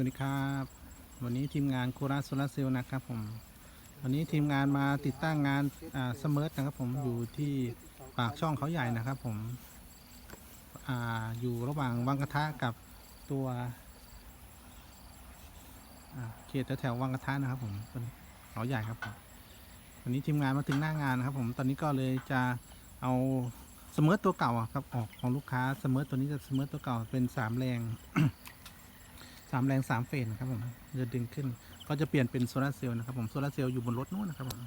วัสดีครับ วันนี้ทีมงานโคราชโซลาร์เซลล์นะครับผม วันนี้ทีมงานมาติดตั้งงานอ่าเสมอนะครับผมอยู่ที่ปากช่องเขาใหญ่นะครับผมอ่าอยู่ระหว่างวังกระทะกับตัวเขตแถววังกระทะนะครับผมเป็นเขาใหญ่ครับผมวันนี้ทีมงานมาถึงหน้างานนะครับผมตอนนี้ก็เลยจะเอาเสมอตัวเก่าครับออกของลูกค้าเสมอตัวนี้จะเสมอตัวเก่าเป็นสามแรง สามแรงสามเฟสนะครับผมจะดึงขึ้น ก็จะเปลี่ยนเป็นโซลาร์เซลล์นะครับผมโซลาร์เซลล์อยู่บนรถนู้นนะครับผม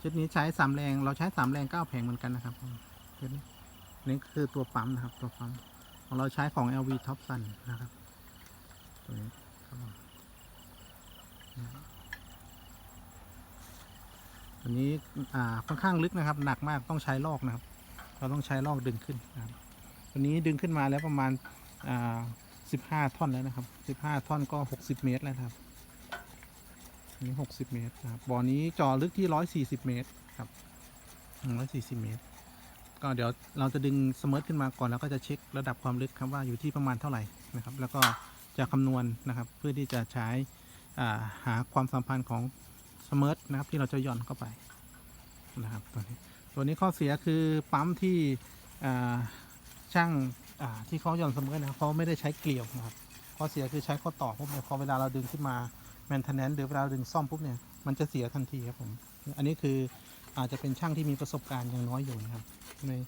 ชุดนี้ใช้สามแรงเราใช้สามแรงเก้าแผงเหมือนกันนะครับผมชุดนี้นี่คือตัวปั๊มนะครับตัวปั๊มของเราใช้ของ LV Top Sun นะครับตัวนี้ครับผมนะครับตัวนี้อ่าค่อนข้างลึกนะครับ หนักมากต้องใช้ลอกนะครับ เราต้องใช้ลอกดึงขึ้นนะครับตัวนี้ดึงขึ้นมาแล้วประมาณอ่า สิบห้าท่อนแล้วนะครับสิบห้าท่อนก็หกสิบเมตรแล้วครับนนี้หกสิบเมตรครับบ่อนี้เจอลึกที่ร้อยสี่สิบเมตรครับร้อยสี่สิบเมตร ก็เดี๋ยวเราจะดึงสมิร์ทขึ้นมาก่อนแล้วก็จะเช็คระดับความลึกครับว่าอยู่ที่ประมาณเท่าไหร่นะครับ แล้วก็จะคำนวณนะครับ เพื่อที่จะใช้าหาความสัมพันธ์ของสมิร์ทนะครับที่เราจะย่อนเข้าไปนะครับตัวนี้ตัวนี้ข้อเสียคือปั๊มที่ช่าง อ่าที่เขาหย่อนสมิร์ทนะเขาไม่ได้ใช้เกลียวนะครับข้อเสียคือใช้ข้อต่อปุ๊บเนี่ยพอเวลาเราดึงขึ้นมาแมนเทนแนนหรือเวลาดึงซ่อมปุ๊บเนี่ยมันจะเสียทันทีครับผม อันนี้คืออาจจะเป็นช่างที่มีประสบการณ์ยังน้อยอยู่นะครับไม่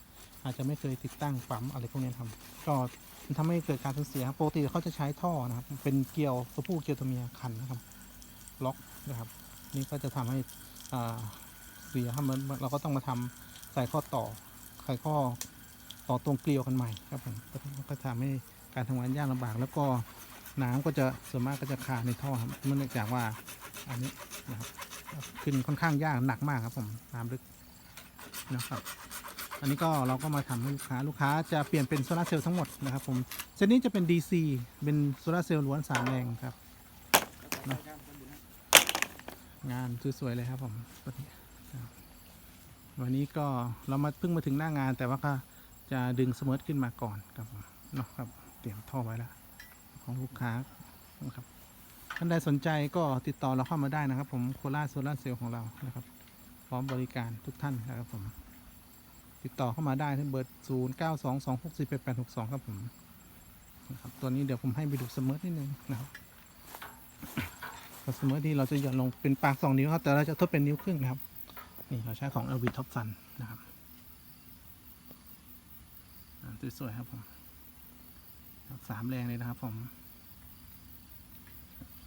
อาจจะไม่เคยติดตั้งปั๊มอะไรพวกนี้ครับก็มันทำให้เกิดการสูญเสียครับปกติเขาจะใช้ท่อนะครับ เป็นเกลียวตัวผู้เกลียวตัวเมียขันนะครับ ล็อกนะครับ นี่ก็จะทำให้อ่าเสียครับมันเราก็ต้องมาทำใส่ข้อต่อใส่ข้อ ต่อตรงเกลียวกันใหม่ครับผมก็ทำให้การทำงานยากลำบากแล้วก็น้ำก็จะส่วนมากก็จะคาในท่อครับเนื่องจากว่าอันนี้นะครับขึ้นค่อนข้างยากหนักมากครับผมน้ำลึกนะครับ อันนี้ก็เราก็มาทำให้ลูกค้าลูกค้าจะเปลี่ยนเป็นโซลาเซลล์ทั้งหมดนะครับผมเซตนี้จะเป็น DC เป็นโซลาเซลล์ล้วนสามแรงครับงานสวยๆเลยครับผมวันนี้ครับวันนี้ก็เรามาเพิ่งมาถึงหน้างานแต่ว่าก็ จะดึงสมิร์ทขึ้นมาก่อนครับเนาะครับเตรียมท่อไว้แล้วของลูกค้านะครับท่านใดสนใจก็ติดต่อเราเข้ามาได้นะครับ ผมโคราชโซลาเซลล์ของเรานะครับ พร้อมบริการทุกท่านนะครับผม ติดต่อเข้ามาได้ที่เบอร์0 9 2 2 6 4 8 8 6 2 ครับผมนะครับตัวนี้เดี๋ยวผมให้ไปดูสมิร์ทนิดนึงนะครับสมมติที่เราจะหย่อนลงเป็นปากสองนิ้วครับแต่เราจะทดเป็นนิ้วครึ่งนะครับนี่เราใช้ของ LV Top Sun นะครับ สวยๆครับผมครับสามแรงเลยนะครับผม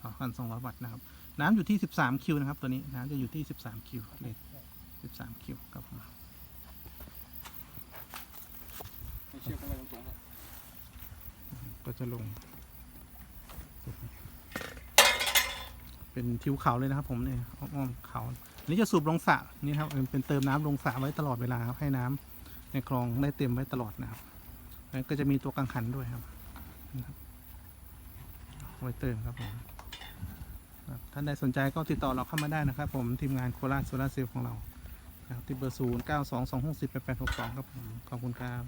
สองพันสองร้อยวัตต์นะครับ น้ำอยู่ที่สิบสามคิวนะครับ ตัวนี้น้ำจะอยู่ที่สิบสามคิวเลทสิบสามคิวครับผมให้เชือกเข้าไปตรงๆครับก็จะลง เป็นทิวเขาเลยนะครับ ผมเนี่ยอ้อมๆเขาอันนี้จะสูบลงสระนี่ครับ เป็นเติมน้ำลงสระไว้ตลอดเวลาครับให้น้ำ ในคลองได้เต็มไว้ตลอดนะครับแล้วก็จะมีตัวกังขันด้วยครับไว้เติมครับผมท่านใดสนใจก็ติดต่อเราเข้ามาได้นะครับผมทีมงานโคราชโซลาร์เซลล์ของเราที่เบอร์ศูนย์เก้าสองสองหกสิบแปดแปดหกสองครับผมขอบคุณครับ